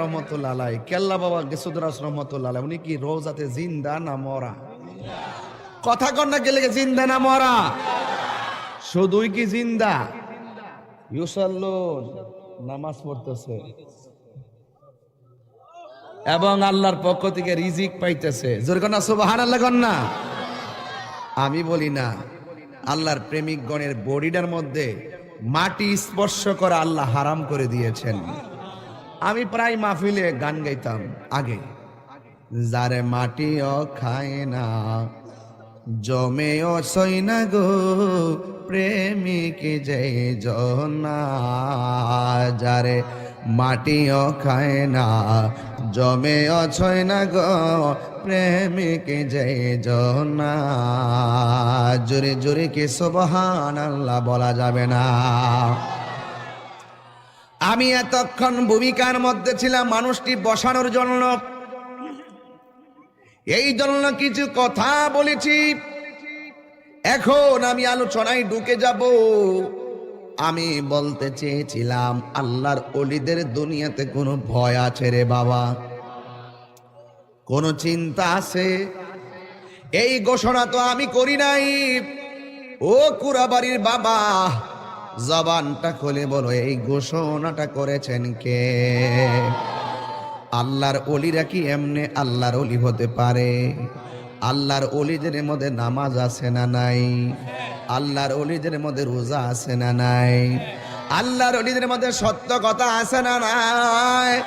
রহমতুল্লাহ কেল্লা বাবা গেসুদরাস রহমতুল্লাহ উনি কি রোজাতে জিন্দা না মরা? কথা গেলে জিন্দা না মরা? শুধুই কি জিন্দা? নামাজ পড়তেছে। এবং আল্লাহর পক্ষ থেকে রিজিক পাইতেছে। সুবাহান আল্লাহ আমি বলি না, আল্লাহর প্রেমিক গণের বডিটার মধ্যে মাটি স্পর্শ করা আল্লাহ হারাম করে দিয়েছেন। আমি প্রায় মাহফিলে গান গাইতাম আগে। যারে মাটিও খায় না জমে জমেও সই না গো, প্রেমিক যে যারে মাটিও খায় না, জমেও ছয় না গো, প্রেমিক যে জনা। জোরে জোরে কে সুবহান আল্লাহ বলা যাবে না। আমি এতক্ষণ ভূমিকার মধ্যে ছিলাম মানুষটি বসানোর জন্য। এই জন্য কিছু কথা বলেছি। এখন আমি আলোচনায় ঢুকে যাব। আমি বলতে চেয়েছিলাম, আল্লাহর অলিদের দুনিয়াতে কোনো ভয় আছে রে বাবা। কোনো চিন্তা আছে? এই ঘোষণা তো আমি করি নাই। ও কুরাবাড়ির বাবা জবানটা খুলে বলো, এই ঘোষণাটা করেছেন কে? আল্লাহর অলিরা কি এমনি আল্লাহর অলি হতে পারে? আল্লাহর অলিদের মধ্যে নামাজ আছে না নাই? আল্লাহর অলিদের মধ্যে রোজা আছে না নাই? আল্লাহর অলিদের মধ্যে সত্য কথা আছে না নাই?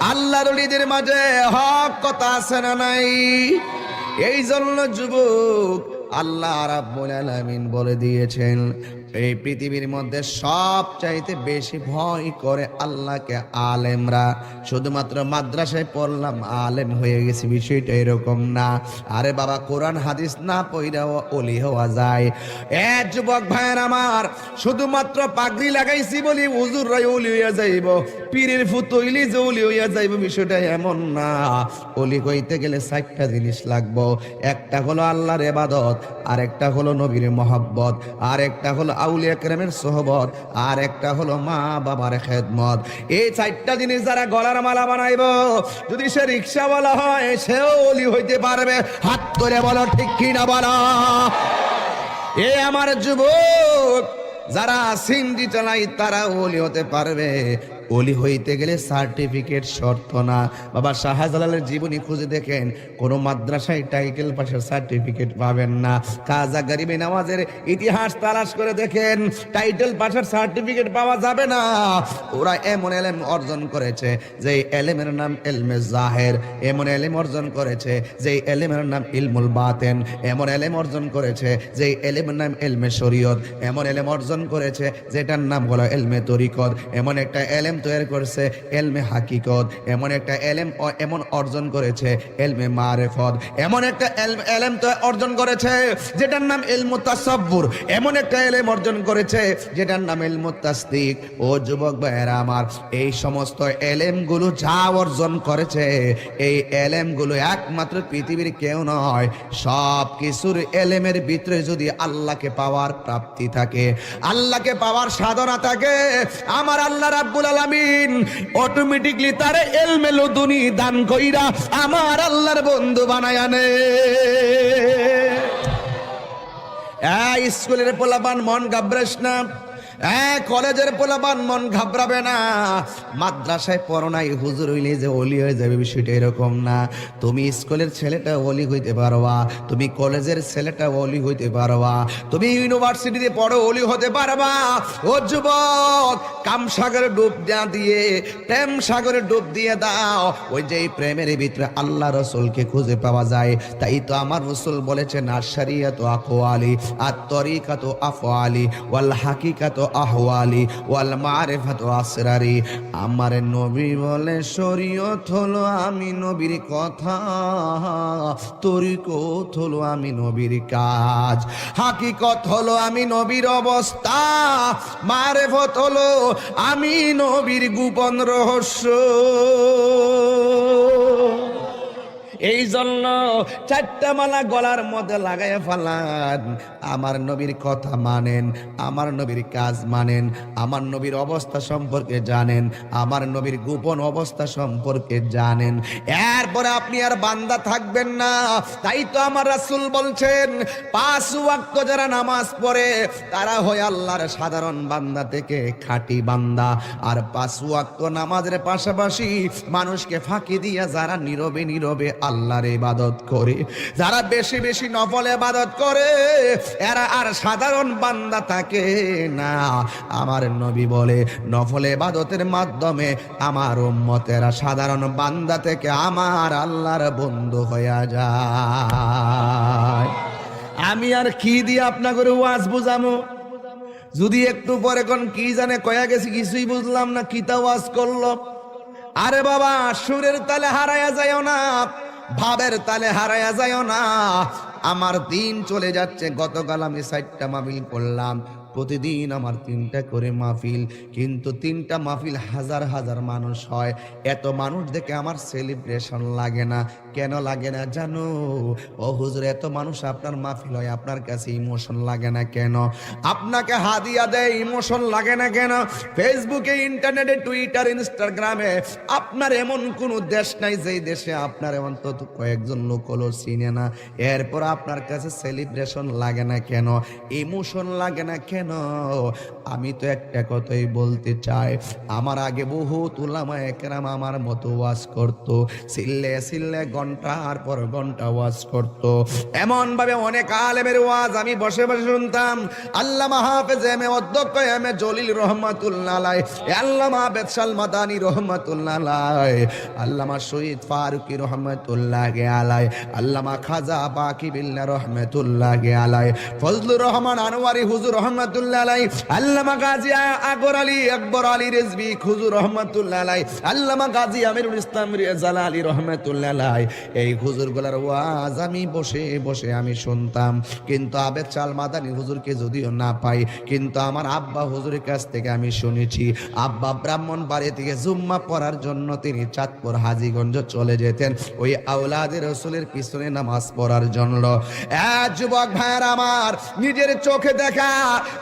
আল্লাহর অলিদের মাঝে হক কথা আছে না নাই? এই জন্য যুবক আল্লাহ রাব্বুল আলামিন বলে দিয়েছেন এই পৃথিবীর মধ্যে সব চাইতে বেশি ভয় করে আল্লাহকে আলেমরা। শুধুমাত্র মাদ্রাসায় পড়লাম, আলেম হয়ে গেছে, বিষয়টা এরকম না। আরে বাবা, কোরআন, হাদিস না পইরাও অলি হওয়া যায়। এ যুবক ভাইয়ের আমার, শুধুমাত্র পাগড়ি লাগাইছি বলি হুজুর রাই অলি হইয়া যাইব, পীরের ফুতইলি যে অলি হইয়া যাইব, বিষয়টা এমন না। অলি কইতে গেলে চারটা জিনিস লাগবো, একটা হলো আল্লাহর এবাদত আর একটা হলো নবীর মহব্বত আর একটা হলো আউলিয়া কেরামের সোহবত। আর একটা হলো মা বাবার খেদমত। এই চারটা জিনিস যারা গলার মালা বানাইব, যদি সে রিক্সাওয়ালা হয়, সেও অলি হইতে পারবে। হাত ধরে বলো, ঠিক কি না বলো? এ আমার যুবক, যারা সিন্ডি চালাই তারা ওলি হতে পারবে। ওলি হইতে গেলে সার্টিফিকেট শর্ত না। বাবা শাহজালালের জীবনী খুঁজে দেখেন, কোনো মাদ্রাসায় টাইটেল পাশের সার্টিফিকেট পাবেন না। কাজা গরিবে নামাজের ইতিহাস তালাশ করে দেখেন, টাইটেল পাশের সার্টিফিকেট পাওয়া যাবে না। ওরা এমন এলেম অর্জন করেছে যে এলেমের নাম এলমে জাহের। এমন এলেম অর্জন করেছে যে এলেমের নাম ইলমুল বাতেন। এমন এলেম অর্জন করেছে যে এলেমের নাম এলমে শরীয়ত। এমন এলেম অর্জন করেছে, যেটার নাম হলো এলমে তরিকত। এমন একটা এলেম তৈরি করছে এলমে হাকিকত। এমন একটা এলেম এমন অর্জন করেছে এলমে মারেফত। এমন একটা এলেম তো অর্জন করেছে যেটার নাম এলমু তাসাব্বুর। এমন একটা এলেম অর্জন করেছে যেটার নাম এলমু তাসদিক। ও যুবক ভাইয়েরা আমার, এই সমস্ত এলেমগুলো যা অর্জন করেছে, এই এলেমগুলো একমাত্র পৃথিবীর কেউ নয়। সব কিছুর এলেমের ভিতরে যদি আল্লাহকে পাওয়ার প্রাপ্তি থাকে, আল্লাহকে পাওয়ার সাধনা থাকে, আমার আল্লাহ রাব্বুল আলামিন অটোমেটিকলি তার এলমেলো দুনি দান কইরা আমার আল্লাহর বন্ধু বানায় আনে স্কুলের পোলাপান মন গাব্রাস না। কলেজের পোলাপান মন ঘাবড়াবে না। মাদ্রাসায় নাই, হুজুর হইলে যে অলি হয়ে যাবে এরকম না। তুমি স্কুলের ছেলেটা অলি হইতে পারবা, তুমি কলেজের ছেলেটা অলি হইতে পারবা, তুমি ইউনিভার্সিটিতে পড়ো অলি হতে পারবা। ও যুবক, কাম সাগরে ডুব দেয়া দিয়ে, প্রেম সাগরে ডুব দিয়ে দাও। ওই যে প্রেমের ভিতরে আল্লাহ রসুলকে খুঁজে পাওয়া যায়, তাই তো আমার রসুল বলেছেন আশারিয়াত আকোয়ালি আর তরিকাত আফওয়ালি, ওয়াল হাকিকাত আহওয়ালি ওয়াল মারেফাত আসরারি। আমার নবী বলে, শরীয়ত হলো আমি নবীর কথা তরিকত হলো আমি নবীর কাজ। হাকিকত হলো আমি নবীর অবস্থা, মারেফত হলো আমি নবীর গোপন রহস্য। এই জন্য চারটা মালা গলার মধ্যে লাগাই ফেলান। আমার নবীর কথা মানেন, আমার নবীর কাজ মানেন, আমার নবীর অবস্থা সম্পর্কে জানেন, আমার নবীর গোপন অবস্থা সম্পর্কে জানেন। এরপরে আপনি আর বান্দা থাকবেন না। তাই তো আমার রাসূল বলছেন, পাঁচ ওয়াক্ত যারা নামাজ পড়ে, তারা হয় আল্লাহর সাধারণ বান্দা থেকে খাঁটি বান্দা। আর পাঁচ ওয়াক্ত নামাজের পাশাপাশি মানুষকে ফাঁকি দিয়া যারা নীরবে নীরবে আল্লাহর ইবাদত করে। যারা বেশি বেশি নফল ইবাদত করে, এরা আর সাধারণ বান্দা থাকে না। আমার নবী বলে, নফল ইবাদতের মাধ্যমে আমার উম্মতেরা সাধারণ বান্দা থেকে আমার আল্লাহর বন্ধু হয়ে যায়। আমি আর কি দিয়ে আপনাকে ওয়াজ বুঝামো? যদি একটু পরে কোন কি জানে কয়া গেছি, কিছুই বুঝলাম না, কিতা ওয়াজ করল? আরে বাবা, সুরের তালে হারায়া যায়ও না। ভাবের তালে হারায়া যায় না। আমার দিন চলে যাচ্ছে, গতকাল আমি সাইটটা মাবিল করলাম, প্রতিদিন আমার তিনটা করে মাহফিল, কিন্তু তিনটা মাহফিল হাজার হাজার মানুষ হয়। এত মানুষ দেখে আমার সেলিব্রেশন লাগে না। কেন লাগে না জানো? ও হুজুর, এত মানুষ আপনার মাহফিল হয়, আপনার কাছে ইমোশন লাগে না কেন? আপনাকে হাদিয়া দেয়, ইমোশন লাগে না কেন? ফেসবুকে, ইন্টারনেটে, টুইটার, ইনস্টাগ্রামে আপনার এমন কোনো দেশ নাই যেই দেশে আপনার এমন তো কয়েকজন লোক হলো চিনে না। এরপর আপনার কাছে সেলিব্রেশন লাগে না কেন? ইমোশন লাগে না কেন? আমি তো একটা কথাই বলতে চাই, আমার আগে বহু তুলামা একরাম আমার মতো ওয়াজ করতো। সিল্লে সিল্লে ঘণ্টার পর ঘণ্টা ওয়াজ করত। এমন ভাবে অনেক আলেমের ওয়াজ আমি বসে বসে শুনতাম। আল্লাহ হাফেজ এম এ অধ্যক্ষ এম এ জলিল রহমাতুল্লাহ আল্লামা হাফেজ সালমাদানি রহমাতুল্লাহ আল্লামা শহীদ ফারুকি রহমতুল্লাহ আলাই, আল্লামা খাজা বাকি বিল্লা রহমতুল্লাহ আলাই, ফজলুর রহমান আনোয়ারি হুজুর রহমতুল্লাহ আলাই আল্লামা গাজী আকবর আলী আকবর আলী রেজবি হুজুর রহমতুল্লাহ আলাই আল্লামা গাজী আমিরুল ইসলাম রেজালা আলী রহমতুল্লাহ এই হুজুরগুলার ওয়াজ আমি বসে বসে আমি শুনতাম। কিন্তু আবেদ চাল মাদানি হুজুরকে যদিও না পাই, কিন্তু আমার আব্বা হুজুরের কাছ থেকে আমি শুনেছি। আব্বা ব্রাহ্মণ বাড়ি থেকে জুম্মা পড়ার জন্য তিনি চাঁদপুর হাজিগঞ্জ চলে যেতেন। ওই আউলাদের রসুলের পিছনে নামাজ পড়ার জন্য। যুবক ভাইয়ের আমার, নিজের চোখে দেখা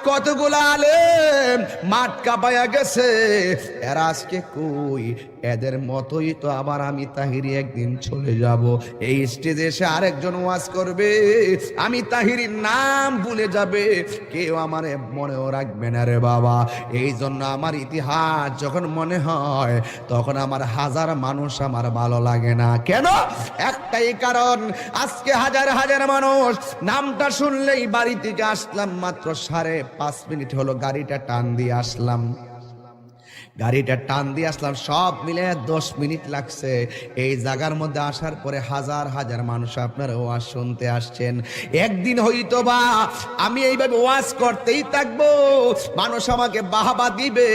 কতগুলো আলেম মাঠ কাঁপায়া গেছে। এরা আজকে কই? এদের মতোই তো আবার আমি তাহিরি একদিন চলে যাব। এই স্টেজে এসে আরেকজন ওয়াজ করবে, আমি তাহিরির নাম ভুলে যাবে। কেউ আমার মনেও রাখবে না রে বাবা। এই জন্য আমার ইতিহাস যখন মনে হয়, তখন আমার হাজার মানুষ আমার ভালো লাগে না। কেন? একটাই কারণ, আজকে হাজার হাজার মানুষ নামটা শুনলেই বাড়ি থেকে আসলাম মাত্র সাড়ে পাঁচ মিনিট হলো গাড়িটা টান দিয়ে আসলাম। গাড়িটা টান দিয়ে আসলাম, সব মিলে দশ মিনিট লাগছে। এই জায়গার মধ্যে আসার পরে হাজার হাজার মানুষ আপনার ওয়াজ শুনতে আসছেন। একদিন হইতো বা আমি এইভাবে ওয়াজ করতেই থাকব, মানুষ আমাকে বাহাবা দিবে,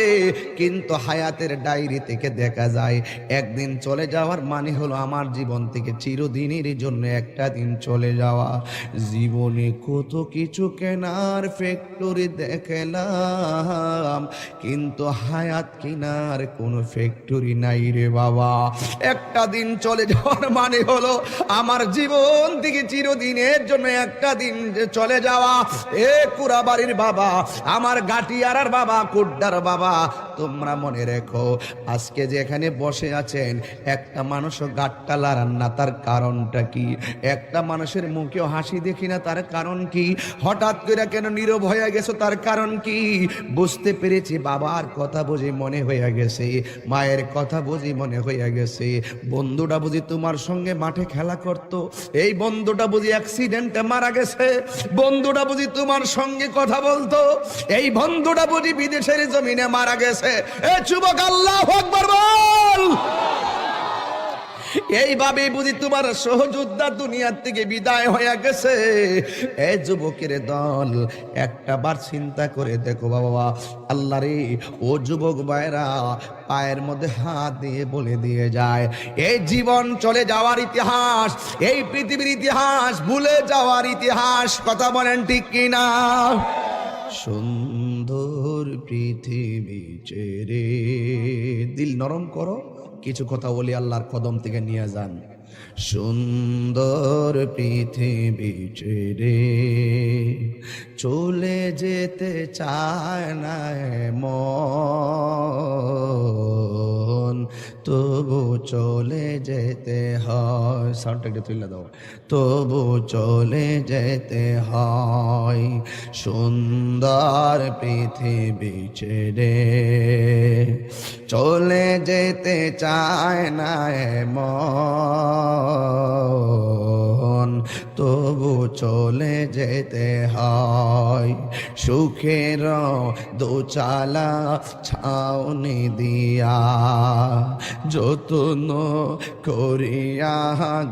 কিন্তু হায়াতের ডায়েরি থেকে দেখা যায়, একদিন চলে যাওয়ার মানে হলো আমার জীবন থেকে চিরদিনের জন্য একটা দিন চলে যাওয়া। জীবনে কত কিছু কেনার ফ্যাক্টরি দেখলাম, কিন্তু হায়াত কিনার কোনো ফ্যাক্টরি নাই রে বাবা। একটা দিন চলে যাওয়ার মানে হলো আমার জীবন থেকে চিরদিনের জন্য একটা দিন চলে যাওয়া। এ কুড়াবাড়ির বাবা, আমার গাটিয়ারার বাবা, কুড্ডার বাবা তোমরা মনে রেখো, আজকে যে এখানে বসে আছেন, একটা মানুষও গাট্টা লাড়ান না, তার কারণটা কি? একটা মানুষের মুখেও হাসি দেখি না, তার কারণ কি? হঠাৎ করে কেন নীরব হয়ে গেছো, তার কারণ কি? বুঝতে পেরেছি, বাবার কথা বুঝি মনে হয়ে গেছে, মায়ের কথা বুঝি মনে হয়ে গেছে। বন্ধুটা বুঝি তোমার সঙ্গে মাঠে খেলা করত, এই বন্ধুটা বুঝি অ্যাক্সিডেন্টে মারা গেছে, বন্ধুটা বুঝি তোমার সঙ্গে কথা বলতো, এই বন্ধুটা বুঝি বিদেশের জমিনে মারা গেছে। এ যুবক, আল্লাহ আকবার বল। এইভাবে বুঝি তোমার সহযোদ্ধা দুনিয়ার থেকে বিদায় হয়ে গেছে। এ যুবকের দল, একটা বার চিন্তা করে দেখো বাবা আল্লাহ রে, ও যুবক ভাইরা পায়ের মধ্যে হাত দিয়ে বলে দিয়ে যায় এই জীবন চলে যাওয়ার ইতিহাস, এই পৃথিবীর ইতিহাস ভুলে যাওয়ার ইতিহাস, কথা বলেন ঠিক কিনা? সুন্দর পৃথিবী চেরে দিল নরম করো কিছু কথা বলি আল্লাহর কদম থেকে নিয়ে যান। সুন্দর পৃথিবী ছেড়ে চলে যেতে চায় না মন তবু চলে যেতে হয় সাউন্ডটা একটু তুলে দাও। তবু চলে যেতে হয়, সুন্দর পৃথিবী ছেড়ে চলে যেতে চায় না মন তবু চলে যেতে হয়। সুখের দোচালা ছাউনি দিয়া যতন করিয়া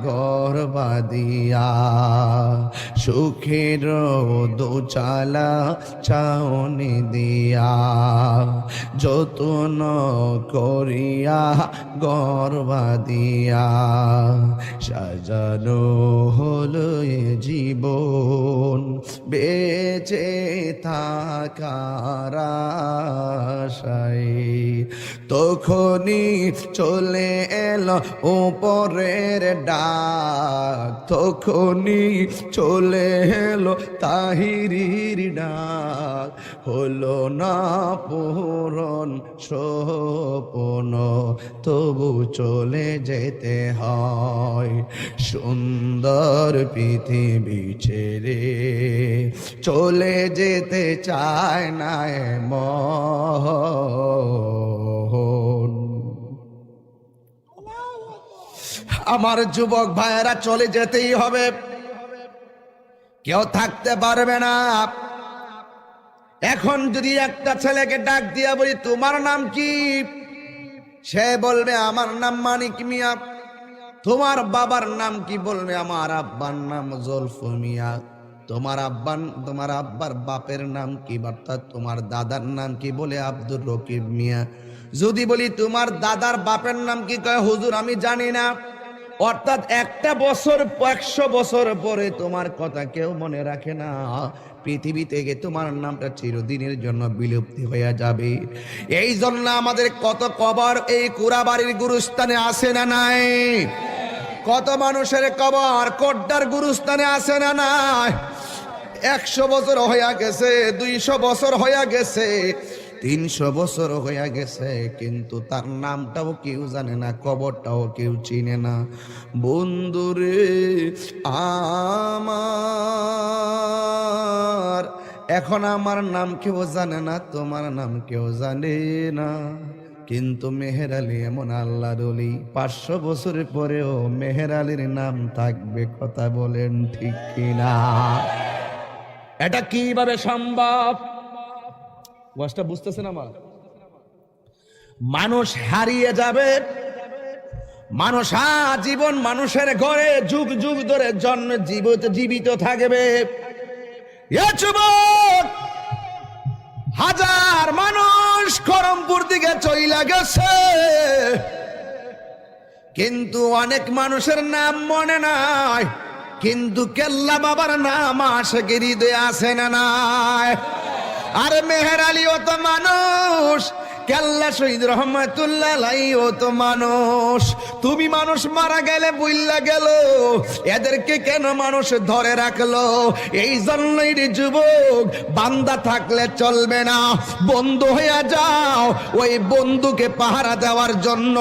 গর্বা দিয়া সুখের দোচালা ছাউনি দিয়া যতন করিয়া গর্বা দিয়া সাজানো হল জীবন, বেঁচে থাকার আশায়। তখনই চলে এলো উপরের ডাক। তখনই চলে এলো তাহিরির ডাক। হলো না পূরণ স্বপন, তবু চলে যেতে হয়। সুন্দর পৃথিবী ছেড়ে চলে যেতে চায় না মন আমার যুবক ভাইয়েরা, চলে যেতেই হবে। কেউ থাকতে পারবে না। এখন যদি একটা ছেলেকে ডাক দিয়া বলি, তোমার নাম কি? সে বলবে, আমার নাম মানিক মিয়া। তোমার বাবার নাম কি বলবে? আমার আব্বার নাম জলফ মিয়া। তোমার আব্বান, তোমার আব্বার বাপের নাম কি? অর্থাৎ তোমার দাদার নাম কি বলে আব্দুর রকিব মিয়া? যদি বলি তোমার দাদার বাপের নাম কি কয়? হুজুর, আমি জানি না। অর্থাৎ একটা বছর, একশো বছর পরে তোমার কথা কেউ মনে রাখে না। পৃথিবী থেকে তোমার নামটা চিরদিনের জন্য বিলুপ্তি হয়ে যাবে। এই জন্য আমাদের কত কবর এই কুড়াবাড়ির গুরুস্থানে আসে না নাই? কত মানুষের কবর, কোড্ডার গুরুস্থানে আসে না নাই? একশো বছর হইয়া গেছে, দুইশো বছর হইয়া গেছে, তিনশো বছর হইয়া গেছে, কিন্তু তার নামটাও কেউ জানে না, কবরটাও কেউ চিনে না। বন্ধুরে আমার, এখন আমার নাম কেউ জানে না, তোমার নাম কেউ জানে না। কিন্তু মেহের আলী এমন আল্লাহর অলি পাঁচশো বছরের পরেও মেহের আলীর নাম থাকবে, কথা বলেন ঠিক কিনা? এটা কীভাবে সম্ভব? ওয়াজটা বুঝতেছেন আমার? মানুষ হারিয়ে যাবে। মানুষ জীবন মানুষের ঘরে যুগ যুগ ধরে জন্ম জীবিত জীবিত থাকবে। হাজার মানুষ করমপুর দিকে চইলা গেছে। কিন্তু অনেক মানুষের নাম মনে নাই। কিন্তু কেল্লা বাবার নাম আসে হৃদয়ে আসে না নাই? আর মেহের আলীও তো মানুষ। কেল্লা শহীদ রহমতুল্লাহ ও তো মানুষ। তুমি মানুষ মারা গেলে বুইল্লা গেল, এদেরকে কেন মানুষ ধরে রাখল? এই জন্যই রে যুবক, বান্দা থাকলে চলবে না। বন্ধু হইয়া যাও, ওই বন্ধুকে পাহারা দেওয়ার জন্য।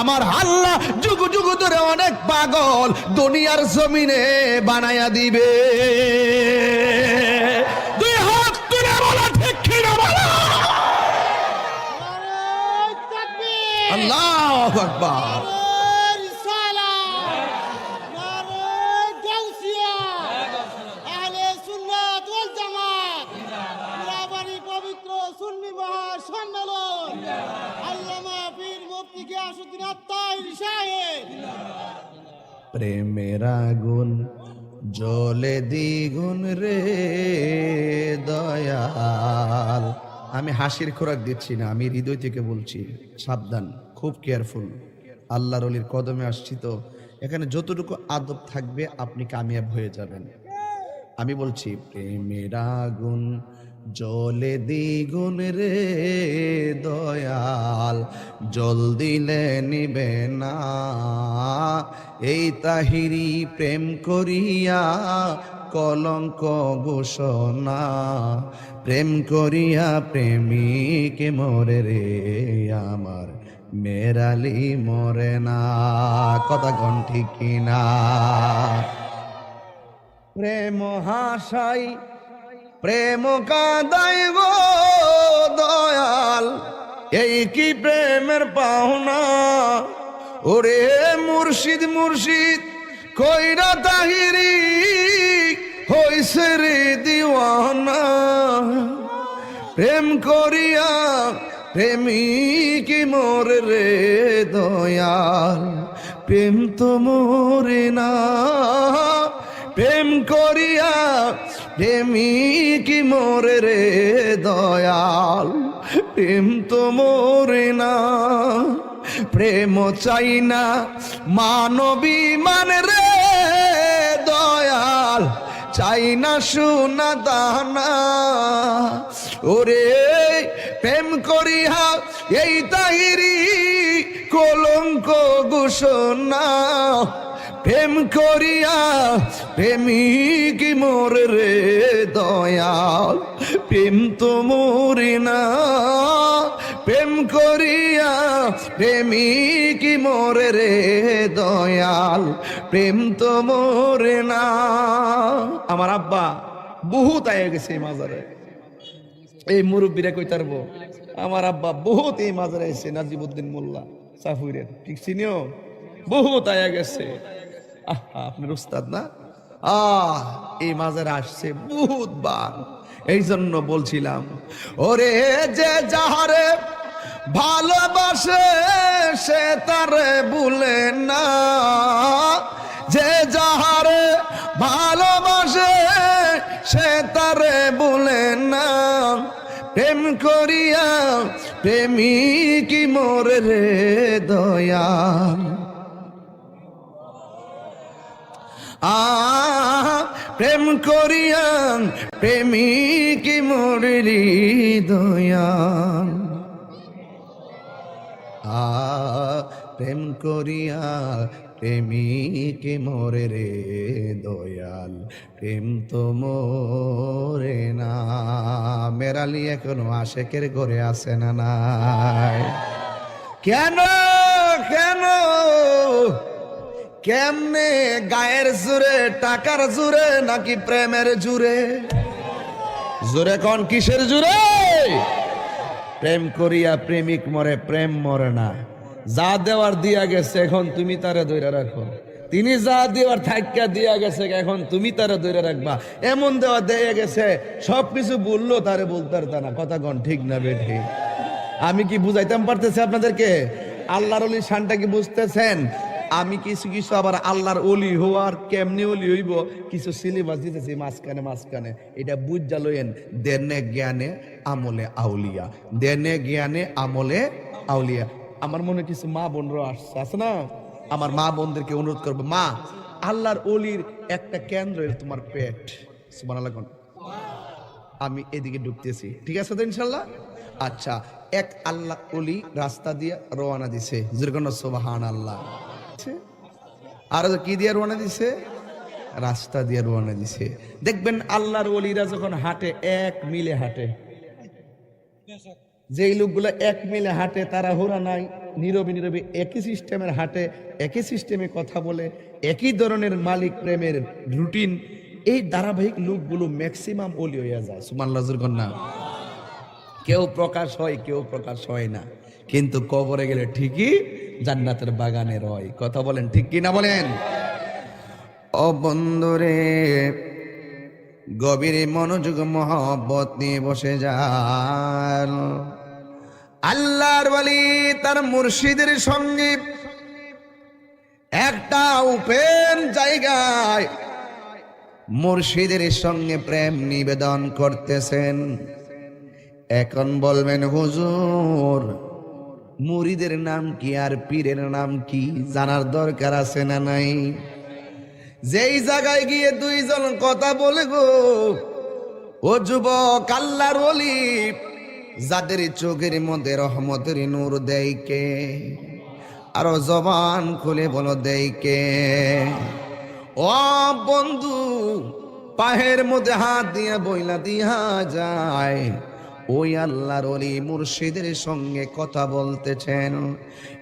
আমার আল্লাহ যুগ যুগ ধরে অনেক পাগল, দুনিয়ার জমিনে বানায়া দিবে। সাহেব! প্রেমের আগুন জলে দ্বিগুণ রে দয়াল। আমি হাসির খোরাক দিচ্ছি না আমি হৃদয় থেকে বলছি সাবধান। খুব কেয়ারফুল আল্লাহর অলির কদমে আসছি তো। এখানে যতটুকু আদব থাকবে, আপনি কামিয়াব হয়ে যাবেন। আমি বলছি, প্রেমের আগুন জলে দ্বিগুণ রে দয়াল জল দিলে নিবে না। এই তাহিরি প্রেম করিয়া কলঙ্ক ঘোষণা, প্রেম করিয়া প্রেমিক মরে রে আমার। মেরালি মরে না, কথা কন ঠিক না প্রেম হাসাই, প্রেম কাদাই দয়াল, এই কি প্রেমের পাওনা? ওরে মুর্শিদ মুর্শিদ, কইরা তাহিরি হইছে রে দিওয়ানা। প্রেম করিয়া প্রেমিক মোর রে দয়াল, প্রেম তো মোরে না। প্রেম করিয়া প্রেমিক মোর রে দয়াল, প্রেম তো মোরে না। প্রেম চাই না মানবী মান রে দয়াল, চাই না সোনা দানা। ওরে প্রেম করিয়া এই তাহিরি কলঙ্ক ঘোষণা। প্রেম করিয়া প্রেমিক মোর রে দয়াল, প্রেম তো মোরে না। প্রেম করিয়া প্রেমিক মোরে রে দয়াল, প্রেম তো মোরে না। আমার আব্বা বহুত আয়ে গেছে মাজারে। এই মুরব্বীরা কই তারবো? আমার আব্বা বহুত এই মাজারে এসে নাজিবুদ্দিন মোল্লা সাফুরের ঠিক চিনিও? বহুত আয়া গেছে। আহা, আপনার উস্তাদ না? আহ এই মাজারে আসছে বহুত বার এই জন্য বলছিলাম ওরে যে যাহারে ভালোবাসে সে তারে ভুলে না করিয়া প্রেমিক মোর রে দয়াল আ প্রেম করিয়া প্রেমিক মোর দয়াল আ প্রেম করিয়া প্রেমিক মোরে রে দয়াল, প্রেম তো মোরে না। মেরালি এখনও আশেকের ঘরে আসে না নাই। কেন কেন, কেমনে গায়ের জুড়ে টাকার জুড়ে নাকি প্রেমের জুড়ে জুড়ে কোন কিসের জুড়ে প্রেম করিয়া প্রেমিক মরে, প্রেম মরে না। যা দেওয়ার দিয়া গেছে, এখন তুমি তারে ধরে রাখো। তিনি যা দেওয়ার থাক্কা দিয়া গেছে, এখন তুমি তারে ধরে রাখবা। এমন দেওয়া দেয়া গেছে, সবকিছু বলল, তারে বলতে পারতা না। কথা কন, ঠিক না বেঠি? আমি কি বুঝাইতাম পারতেছি আপনাদেরকে? আল্লাহর অলির শানটা কি বুঝতেছেন? আমি কিছু কিছু আবার আল্লাহর অলি হওয়ার কেমনি অলি হইব? কিছু সিলেবাস দিতেছি, মাঝখানে মাঝখানে। এটা বুঝা লইয়েন, দেনে জ্ঞানে আমলে আউলিয়া। দেনে জ্ঞানে আমলে আউলিয়া। আমার মনে কিছু মা বোনরা আসছে, আছে না? আমার মা বোনদেরকে অনুরোধ করব, মা, আল্লাহর অলির একটা কেন্দ্র তোমার পেট। সুবহানাল্লাহ কোন। আমি এদিকে ঢুকতেছি। ঠিক আছে তো ইনশাল্লাহ? আচ্ছা এক আল্লাহ অলি রাস্তা দিয়ে রওনা দিছে। যেরকম সোবাহান আল্লাহ আর কি দিয়ে রওনা দিছে? রাস্তা দিয়ে রওনা দিছে। দেখবেন আল্লাহর অলিরা যখন হাঁটে, এক মিলে হাঁটে। যেই লোকগুলো এক মিলে হাঁটে, তারা হোরা নাই, নীরবে নীরবে একই সিস্টেমের হাঁটে, একই সিস্টেমে কথা বলে, একই ধরনের মালিক প্রেমের রুটিন এই ধারাবাহিক লোকগুলো ম্যাক্সিমাম অলি হইয়া যায় সুমান লাজুর কন্যা কেউ প্রকাশ হয়, কেউ প্রকাশ হয় না। কিন্তু কবরে গেলে ঠিকই জান্নাতের বাগানে রয় কথা বলেন ঠিক কি না বলেন? ও গভীর মনোযোগ মহব্বত নিয়ে বসে যান। আল্লাহর বলি তার মুর্শিদের সঙ্গে একটা উপেন জায়গায় মুর্শিদের সঙ্গে প্রেম নিবেদন করতেছেন। এখন বলবেন, হুজুর, মুরিদের নাম কি আর পীরের নাম কি? জানার দরকার আছে না নাই? যেই জায়গায় গিয়ে দুইজন কথা বলে গো ও যুবক আল্লাহর ওলি, যাদের চোখের মধ্যে রহমতের নূর দেয় কে? আরও জবান খুলে বলো দেইকে ও বন্ধু পাহের মধ্যে হাত দিয়ে বইলা দিয়া যায়। ওই আল্লাহর অলি মুর্শিদের সঙ্গে কথা বলতেছেন।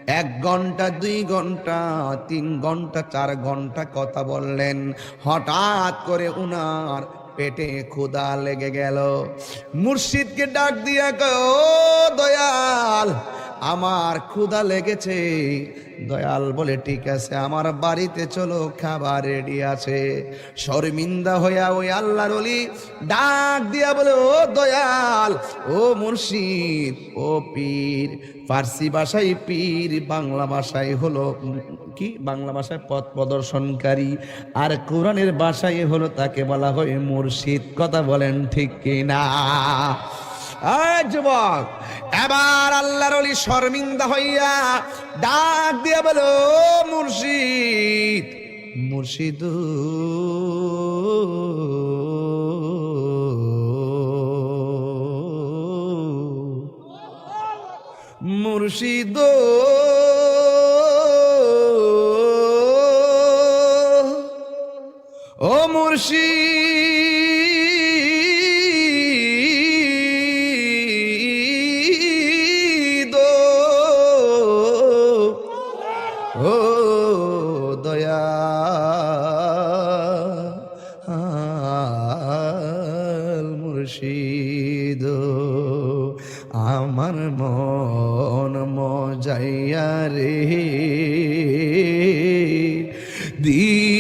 এক ঘণ্টা দুই ঘণ্টা তিন ঘণ্টা চার ঘণ্টা কথা বললেন। হঠাৎ করে উনার পেটে ক্ষুদা লেগে গেল। মুর্শিদকে ডাক দিয়া কয়, দয়াল আমার ক্ষুধা লেগেছে। দয়াল বলে, ঠিক আছে, আমার বাড়িতে চলো, খাবার রেডি আছে। শর্মিন্দা হইয়া ওই আল্লাহর অলি ডাক দিয়া বলে, ও দয়াল, ও মুর্শিদ, ও পীর, ফার্সি ভাষায় পীর, বাংলা ভাষায় হলো কি? বাংলা ভাষায় পথ প্রদর্শনকারী, আর কোরআনের ভাষায় হলো তাকে বলা হয় মুর্শিদ। কথা বলেন ঠিক কিনা? যুবক এবার আল্লাহর অলি শর্মিন্দা হইয়া ডাক দিয়া বল মুর্শিদ মুর্শিদ মুর্শিদ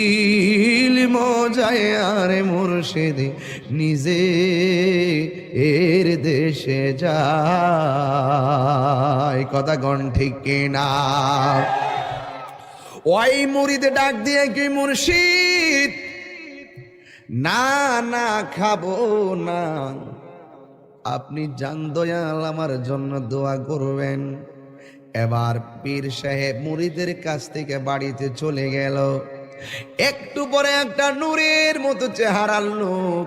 দিল মজাইয়া রে মুর্শিদ নিজে এর দেশে যায়। কথা গণ ঠিক কিনা? ওই মুড়িতে ডাক দিয়ে কি মুর্শিদ? না না, খাব না। আপনি জান দয়াল, আমার জন্য দোয়া করবেন। এবার পীর সাহেব মুড়িদের কাছ থেকে বাড়িতে চলে গেল। একটু পরে একটা নূরের মতো চেহারার লোক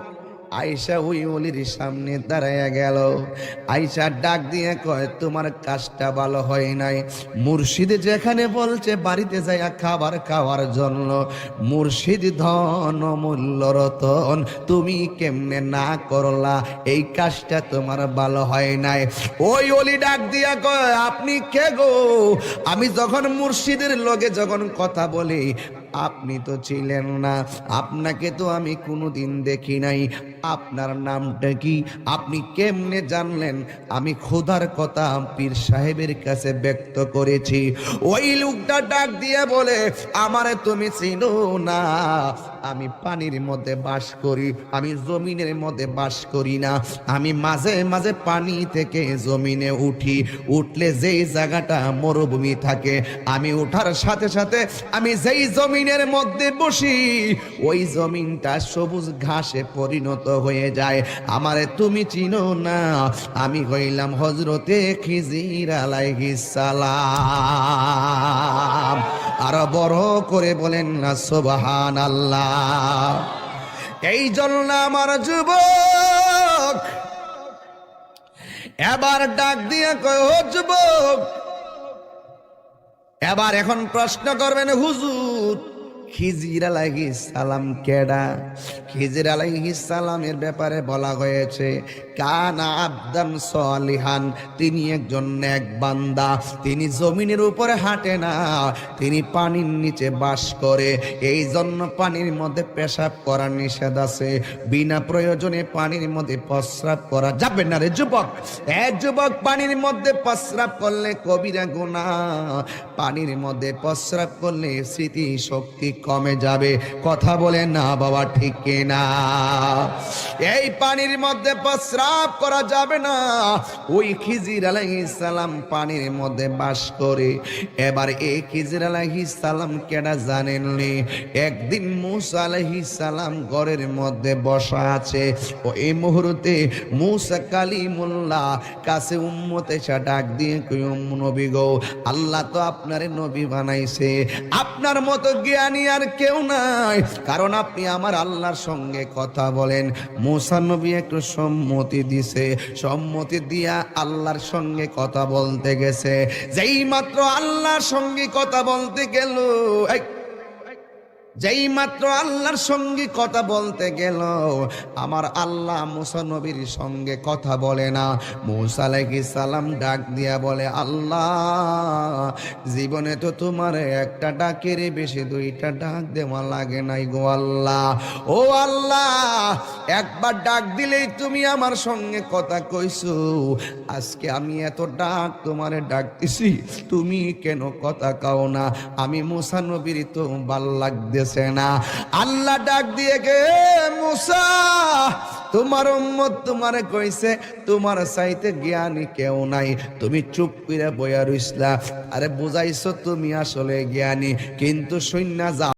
আয়সা ওই অলির সামনে দাঁড়াইয়া গেল। আয়সা ডাক দিয়ে কয়, তোমার কাজটা ভালো হয় নাই। মুর্শিদ যেখানে বলছে, বাড়িতে যাইয়া খাবার খাওয়ার জন্য। মুর্শিদ ধন মূল্য রতন, তুমি কেমনে না করলা? এই কাজটা তোমার ভালো হয় নাই। ওই অলি ডাক দিয়া কয়, আপনি কে গো? আমি যখন মুর্শিদের লগে যখন কথা বলি আপনি তো ছিলেন না। আপনাকে তো আমি কোনোদিন দেখি নাই। আপনার নামটা কি? আপনি কেমনে জানলেন? আমি খোদার কথা পীর সাহেবের কাছে ব্যক্ত করেছি। ওই লোকটা ডাক দিয়ে বলে, আমারে তুমি চিনো না। আমি পানির মধ্যে বাস করি, আমি জমিনের মধ্যে বাস করি না। আমি মাঝে মাঝে পানি থেকে জমিনে উঠি। উঠলে যেই জায়গাটা মরুভূমি থাকে, আমি ওঠার সাথে সাথে আমি যেই জমিনের মধ্যে বসি, ওই জমিনটা সবুজ ঘাসে পরিণত হয়ে যায়। আমারে তুমি চিনো না। আমি হইলাম হজরতে খিজির সালাম। আরও বড় করে বলেন না সোবাহান আল্লাহ এই জন্য আমার যুবক, এবার ডাক দিয়ে কয় যুবক, এবার এখন প্রশ্ন করবেন হুজুর খিজির আলাইহিস সালাম কেডা? খিজির আলাইহিস সালামের ব্যাপারে বলা হয়েছে কানা আবদান সলিহান, তিনি একজন নেক বান্দা, তিনি জমিনের উপরে হাঁটে না, তিনি পানির নিচে বাস করে এই জন্য পানির মধ্যে পেশাব করা নিষেধ আছে, বিনা প্রয়োজনে পানির মধ্যে প্রস্রাব করা যাবে না রে যুবক। এ যুবক, পানির মধ্যে প্রস্রাব করলে কবিরা গুণা পানির মধ্যে প্রস্রাব করলে স্মৃতি শক্তি কমে যাবে, কথা বলে না বাবা ঠিক না এই পানির মধ্যে প্রস্রাব করা যাবে না। ওই খিজির সালাম পানির মধ্যে বাস করে। এবার এই খিজির সালাম কেডা জানেননি একদিন মুসা সালাম ঘরের মধ্যে বসা আছে। ও এই মুহূর্তে মুসা কালিমুল্লাহ কাছে উম্মতে ডাক দিয়ে কই নবী গো, আল্লাহ তো আপনারে নবী বানাইছে। আপনার মতো জ্ঞানী আর কেউ নাই। কারণ আপনি আমার আল্লাহর সঙ্গে কথা বলেন। মুসা নবী একটু সম্মত সম্মতি দিছে সম্মতি দিয়া আল্লাহর সঙ্গে কথা বলতে গেছে। যেই মাত্র আল্লাহর সঙ্গে কথা বলতে গেল এই, যেই মাত্র আল্লাহর সঙ্গে কথা বলতে গেল, আমার আল্লাহ মুসা নবীর সঙ্গে কথা বলে না। মুসা সালাম ডাক দিয়া বলে, আল্লাহ, জীবনে তো তোমার একটা ডাকের বেশি দুইটা ডাক দেওয়া লাগে নাই গো আল্লাহ। ও আল্লাহ, একবার ডাক দিলেই তুমি আমার সঙ্গে কথা কইছো। আজকে আমি এত ডাক তোমারে ডাকতেছি, তুমি কেন কথা কাও না? আমি মুসা নবীর তো ভালো লাগতেছে না। আল্লাহ ডাক দিয়ে গে মুসা, তোমার উম্মত তোমারে কইছে, তোমার চাইতে জ্ঞানী কেউ নাই। তুমি চুপ করে বইয়া রইসলা। আরে বুঝাইছো তুমি আসলে জ্ঞানী, কিন্তু সৈন্য যা